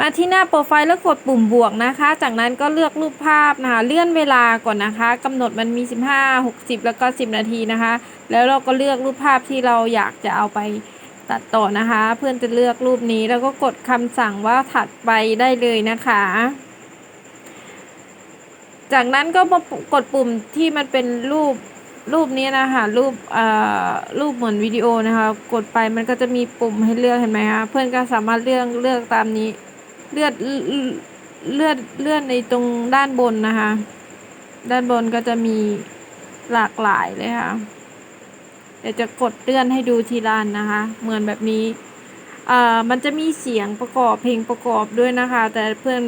มาที่หน้าโปรไฟล์แล้วกดปุ่มบวกนะคะ จากนั้นก็เลือกรูปภาพนะคะ เลื่อนเวลาก่อนนะคะกำหนดมันมี 15 60 แล้วก็ 10 นาทีนะคะ แล้วเราก็เลือกรูปภาพที่เราอยากจะเอาไปตัดต่อนะคะ เพื่อนจะเลือกรูปนี้แล้วก็กดคำสั่งว่าถัดไปได้เลยนะคะ จากนั้นก็มากดปุ่มที่มันเป็นรูปรูปนี้นะคะรูปเอ่อรูปเหมือนวิดีโอนะคะ กดไปมันก็จะมีปุ่มให้เลือกเห็นไหมคะเพื่อนก็สามารถเลือกเลือกตามนี้ เลือดเลือดเลื่อนในตรงด้านบนนะคะ ด้านบนก็จะมีหลากหลายเลยค่ะ เดี๋ยวจะกดเลื่อนให้ดูทีละนนะคะ เหมือนแบบนี้เอ่อมันจะมีเสียงประกอบเพลงประกอบด้วยนะคะ แต่เพื่อน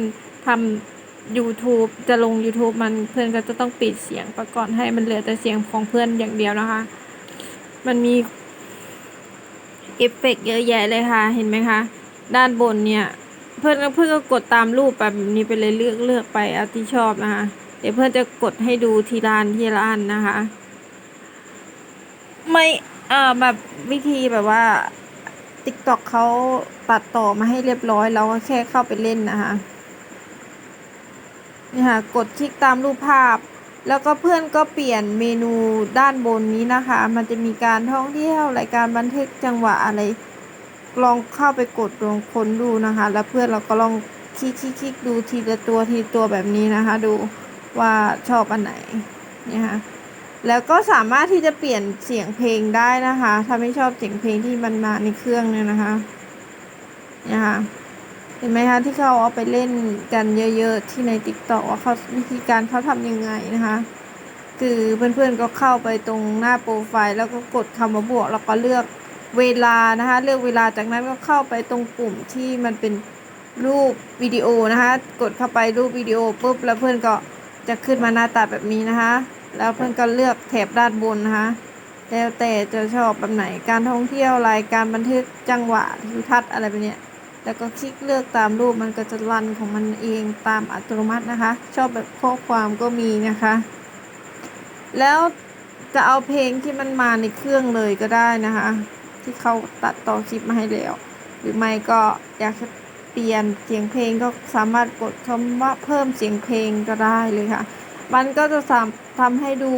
ทำ YouTube จะลง YouTube มันเพื่อนก็จะต้องปิดเสียงประกอบให้มันเหลือแต่เสียงของเพื่อนอย่างเดียวนะคะ มันมีเอฟเฟกต์เยอะแยะเลยค่ะ เห็นไหมคะ ด้านบนเนี่ย เพื่อนเพื่อนก็กดตามรูปแบบนี้ไปเลยเลือกเลือกไปเอาที่ชอบนะคะ เดี๋ยวเพื่อนจะกดให้ดูทีละอันทีละอันนะคะ ไม่เอ่อแบบวิธีแบบว่า TikTok เขาตัดต่อมาให้เรียบร้อยเราก็แค่เข้าไปเล่นนะคะนี่ค่ะกดคลิกตามรูปภาพ แล้วก็เพื่อนก็เปลี่ยนเมนูด้านบนนี้นะคะ มันจะมีการท่องเที่ยวรายการบันทึกจังหวะอะไร ลองเข้าไปกดลองค้นดูนะคะ แล้วเพื่อนเราก็ลองคลิกคลิกคลิกดูทีละตัวทีละตัวแบบนี้นะคะ ดูว่าชอบอันไหนเนี่ยค่ะแล้วก็สามารถที่จะเปลี่ยนเสียงเพลงได้นะคะ ถ้าไม่ชอบเสียงเพลงที่มันมาในเครื่องเนี่ยนะคะเนี่ยค่ะเห็นไหมคะที่เขาเอาไปเล่นกันเยอะๆที่ในติ๊กต็อกว่าเขาวิธีการเขาทำยังไงนะคะ คือเพื่อนๆก็เข้าไปตรงหน้าโปรไฟล์แล้วก็กดคำว่าบวกแล้วก็เลือก เวลานะคะ เลือกเวลาจากนั้นก็เข้าไปตรงปุ่มที่มันเป็นรูปวิดีโอนะคะ กดเข้าไปรูปวิดีโอปุ๊บแล้วเพื่อนก็จะขึ้นมาหน้าตาแบบนี้นะคะ แล้วเพื่อนก็เลือกแถบด้านบนนะคะแล้วแต่จะชอบแบบไหนการท่องเที่ยวรายการบันทึกจังหวะทิวทัศน์อะไรแบบเนี้ยแล้วก็คลิกเลือกตามรูปมันก็จะรันของมันเองตามอัตโนมัตินะคะ ชอบแบบข้อความก็มีนะคะ แล้วจะเอาเพลงที่มันมาในเครื่องเลยก็ได้นะคะ ที่เขาตัดต่อคลิปมาให้แล้ว หรือไม่ก็อยากจะเปลี่ยนเสียงเพลงก็สามารถกดคำว่าเพิ่มเสียงเพลงก็ได้เลยค่ะ มันก็จะทำให้ดู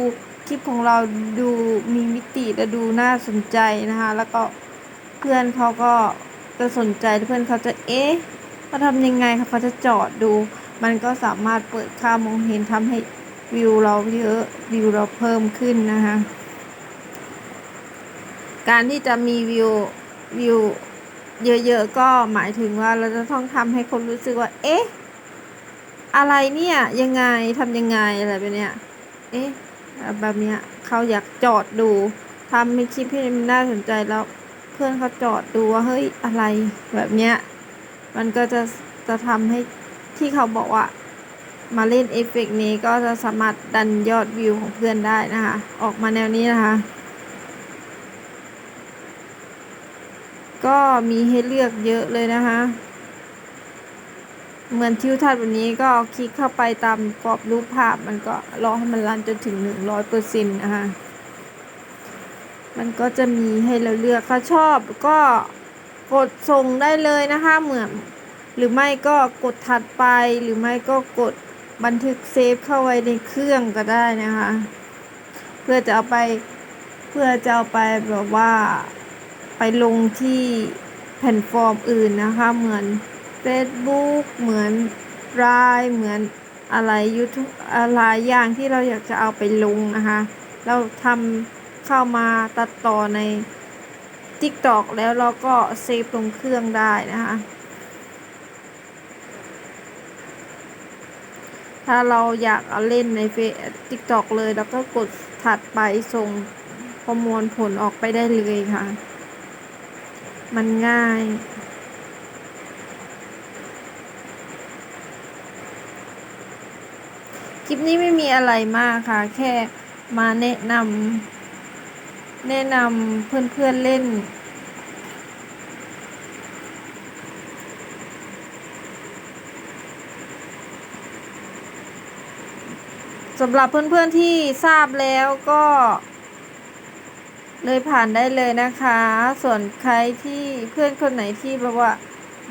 คลิปของเราดูมีมิติและดูน่าสนใจนะคะ แล้วก็เพื่อนเขาก็จะสนใจเพื่อนเขาจะเอ๊ะเขาทำยังไงเขาจะจอดดู มันก็สามารถเปิดค่ามองเห็นทำให้วิวเราเยอะวิวเราเพิ่มขึ้นนะคะ การที่จะมีวิววิวเยอะๆก็หมายถึงว่าเราจะต้องทำให้คนรู้สึกว่า เอ๊ะ อะไรเนี่ยยังไงทำยังไงอะไรแบบเนี้ยเอ๊ะแบบเนี้ยเขาอยากจอดดูทำให้คลิปที่มันน่าสนใจแล้วเพื่อนเขาจอดดูว่าเฮ้ยอะไรแบบเนี้ยมันก็จะจะทำให้ที่เขาบอกว่า มาเล่นเอฟเฟกต์นี้ก็จะสามารถดันยอดวิวของเพื่อนได้นะคะ ออกมาแนวนี้นะคะ ก็มีให้เลือกเยอะเลยนะคะ เหมือนทิวทัศน์วันนี้ก็คลิกเข้าไปตามกรอบรูปภาพมันก็รอให้มันรันจนถึงหนึ่งร้อยเปอร์เซ็นต์นะคะมันก็จะมีให้เราเลือกถ้าชอบก็กดส่งได้เลยนะคะเหมือน หรือไม่ก็กดถัดไปหรือไม่ก็กดบันทึกเซฟเข้าไว้ในเครื่องก็ได้นะคะ เพื่อจะเอาไปเพื่อจะเอาไปแบบว่า ไปลงที่แพลตฟอร์มอื่นนะคะ เหมือน Facebook เหมือนรายเหมือนอะไร YouTube อะไรอย่างที่เราอยากจะเอาไปลงนะคะ เราทำเข้ามาตัดต่อใน TikTok แล้วเราก็เซฟลงเครื่องได้นะคะ ถ้าเราอยากเอาเล่นในเฟซติ๊กตอกเลย แล้วก็กดถัดไปส่งประมวลผลออกไปได้เลยค่ะ มันง่าย คลิปนี้ไม่มีอะไรมากค่ะ แค่มาแนะนำแนะนำเพื่อนๆเล่นสำหรับเพื่อนๆที่ทราบแล้วก็ เลยผ่านได้เลยนะคะ ส่วนใครที่เพื่อนคนไหนที่แบบว่า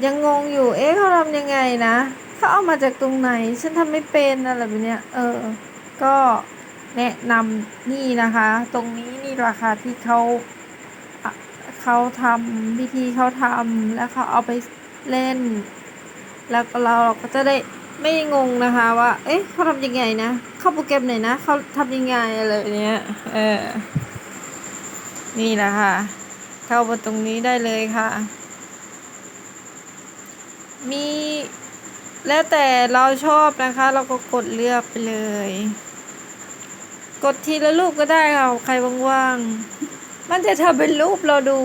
ยังงงอยู่ เอ๊ะเขาทำยังไงนะเขาเอามาจากตรงไหน ฉันทำไม่เป็นอะไรแบบเนี้ย เออ ก็แนะนำนี่นะคะ ตรงนี้นี่ราคาที่เขาเขาทำวิธีเขาทำแล้วเขาเอาไปเล่น แล้วก็เราก็จะได้ไม่งงนะคะว่า เอ๊ะเขาทำยังไงนะ เข้าโปรแกรมไหนนะ เขาทำยังไงอะไรเนี้ย เออ นี่แหละค่ะ เข้ามาตรงนี้ได้เลยค่ะ มีแล้วแต่เราชอบนะคะ เราก็กดเลือกไปเลย กดทีละรูปก็ได้ค่ะ ใครว่างๆ มันจะทำเป็นรูปเราดู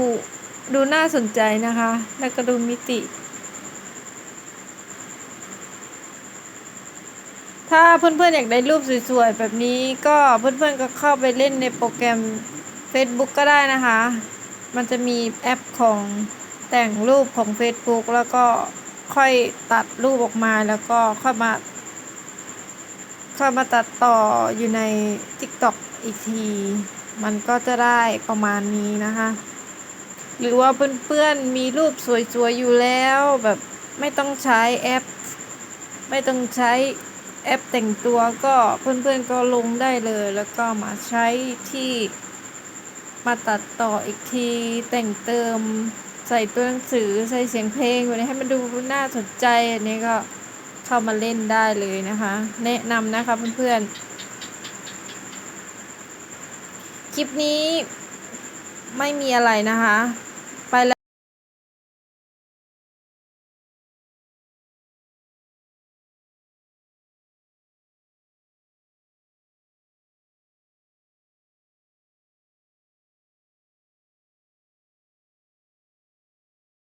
ดูน่าสนใจนะคะ แล้วก็ดูมิติ ถ้าเพื่อนๆอยากได้รูปสวยๆ แบบนี้ก็เพื่อนๆก็เข้าไปเล่นในโปรแกรม Facebook ก็ได้นะคะ มันจะมีแอปของแต่งรูปของ Facebook แล้วก็ค่อยตัดรูปออกมาแล้วก็ค่อยมา ค่อยมาตัดต่ออยู่ใน TikTok อีกที มันก็จะได้ประมาณนี้นะคะ หรือว่าเพื่อนๆมีรูปสวยๆอยู่แล้วแบบไม่ต้องใช้แอป ไม่ต้องใช้แอปแต่งตัวก็เพื่อนๆก็ลงได้เลย แล้วก็มาใช้ที่ มาตัดต่ออีกทีแต่งเติมใส่ตัวหนังสือใส่เสียงเพลงแบบนี้ให้มันดูน่าสนใจอันนี้ก็เข้ามาเล่นได้เลยนะคะ แนะนำนะคะเพื่อนๆ คลิปนี้ไม่มีอะไรนะคะ